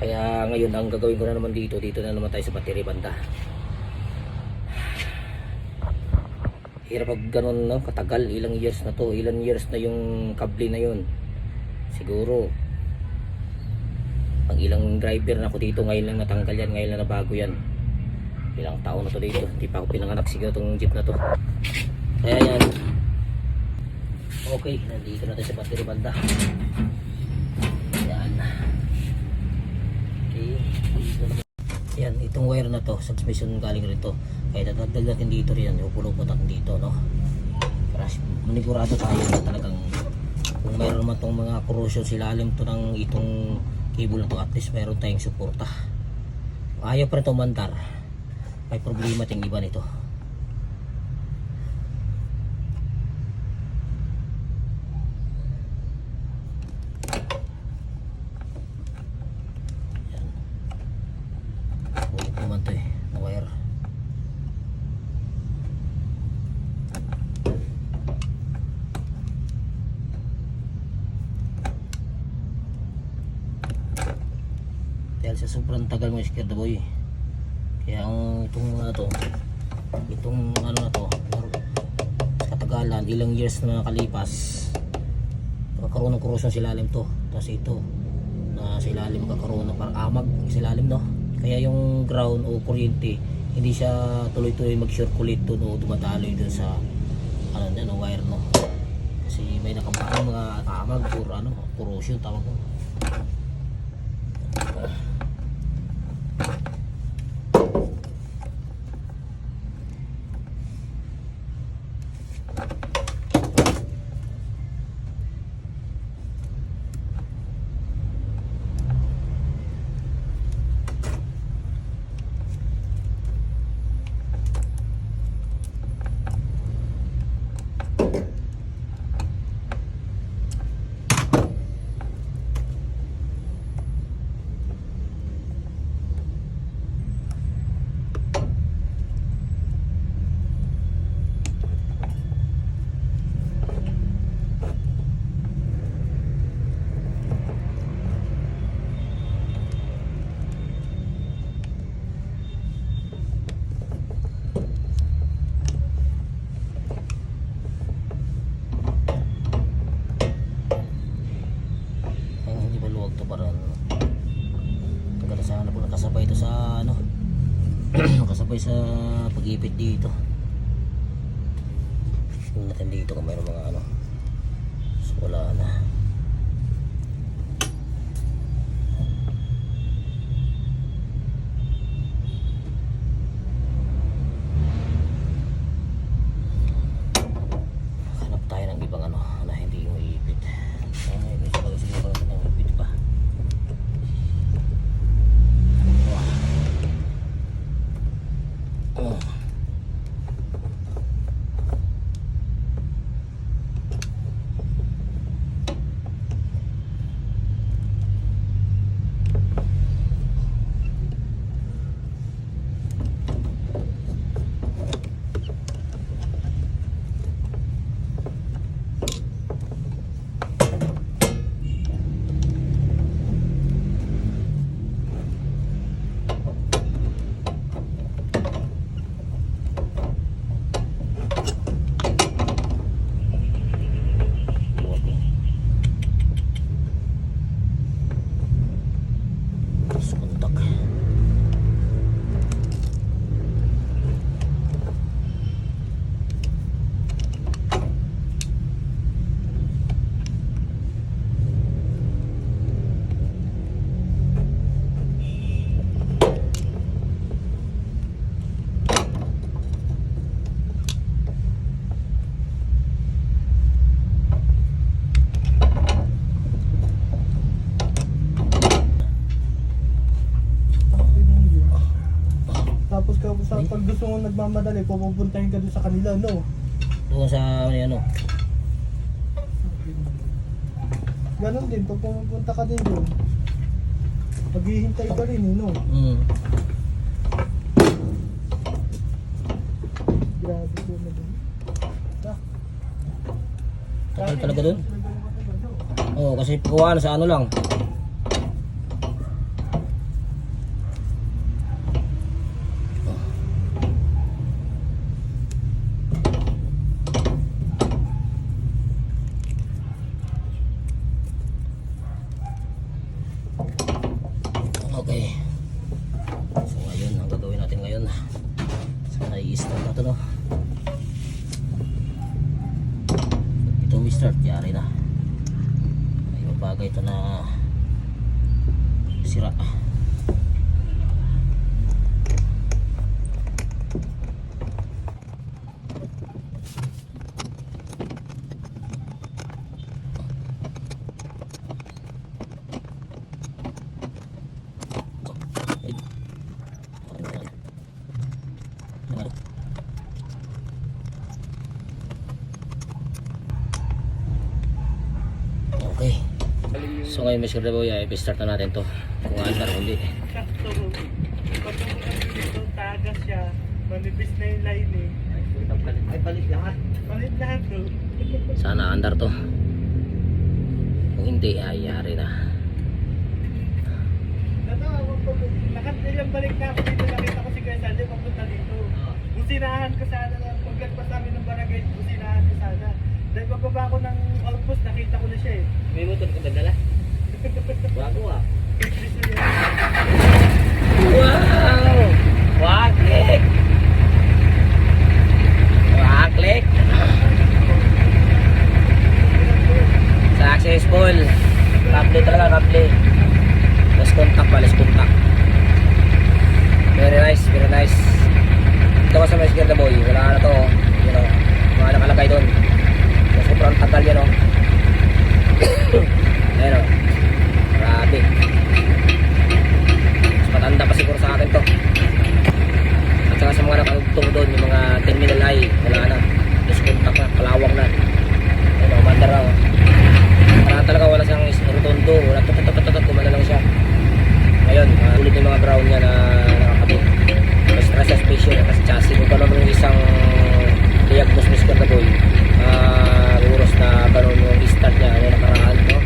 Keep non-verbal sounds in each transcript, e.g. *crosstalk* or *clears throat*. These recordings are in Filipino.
Kaya ngayon ang gagawin ko na naman dito, dito na naman tayo sa battery banda. Hirap pag ganun no, katagal, ilang years na to, ilang years na yung kable na yun. Siguro, pag ilang driver na ako dito, ngayon lang natanggal yan, ngayon lang nabago yan. Ilang taon na to dito, hindi pa ako pinanganak siguro tong jeep na to. Kaya yan, okay, nandito na tayo sa battery banda. Yan. Okay, dito na yan, itong wire na to, substation galing rito. Kaya dadagdag natin dito rin yan, upulog mo natin dito, no? Para manigurado tayo na talagang kung mayroon man tong mga corrosion silalim to ng itong cable na to, at least mayroon tayong suporta. Ayaw pa rin mandar. May problema ting iba nito. Yan. Ulit naman to eh, na wire. Dahil sa sobrang tagal mo scared boy. Kaya ang itong ano to, itong ano na to, katagalan, ilang years na nakalipas, magkakaroon ng corrosion sa ilalim to. Tapos ito, na sa ilalim magkakaroon ng parang amag sa ilalim no. Kaya yung ground o kuryente, hindi siya tuloy-tuloy mag-circulate doon o dumadaloy doon sa ano na no, wire no. Kasi may nakabaang mga amag or ano, corrosion tawag ko. Ay, hindi ba luwag to para ano? Tagal na sana po nakasabay to sa ano? *clears throat* nakasabay sa pag-ipit dito. Tingnan natin dito kung mayroong mga ano. So, wala na. Hanap tayo ng ibang ano na hindi yung iipit. Ay, may sabag siguro natin ng ipit pa. Oh. Luwag eh. Tapos kontak. Tapos ka sa pag gusto mo nagmamadali, pupuntahin ka doon sa kanila, no? Doon sa ano ano. Ganon din, pag pumunta ka din doon, maghihintay ka rin, eh, no? Mm. Grabe ko na doon. Tagal talaga doon? Oo, kasi gawa na sa ano lang. Okay. So ngayon, ang gagawin natin ngayon. So nai-start na ito no. Ito we start, yari na. May bagay ito na sira. Okay. So ngayon Mr. Daboy, ay start na natin to. Kung andar hindi. Sakto. Pag dito, tagas siya. Manipis na yung line eh. Ay, balik lahat. Palit lahat. Sana andar to. Kung hindi, ay yari na. Lakat ilang balik na ako dito. Nakita ko si Kuya Sandy papunta dito. Businahan ko sana namin ng barangay, businahan ko sana. Dahil pagbaba ko ng outpost, nakita ko na siya eh. May motor ka ba dala? Bago ah. *laughs* ulit yung mga brown niya na nakakabit. Mas stress suspension at sa chassis. Kung ganun yung isang diagnos mo sa boy, uh, uros na ganun yung start niya na nakaraan. No?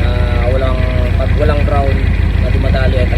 Na walang, pag walang brown na dumadali at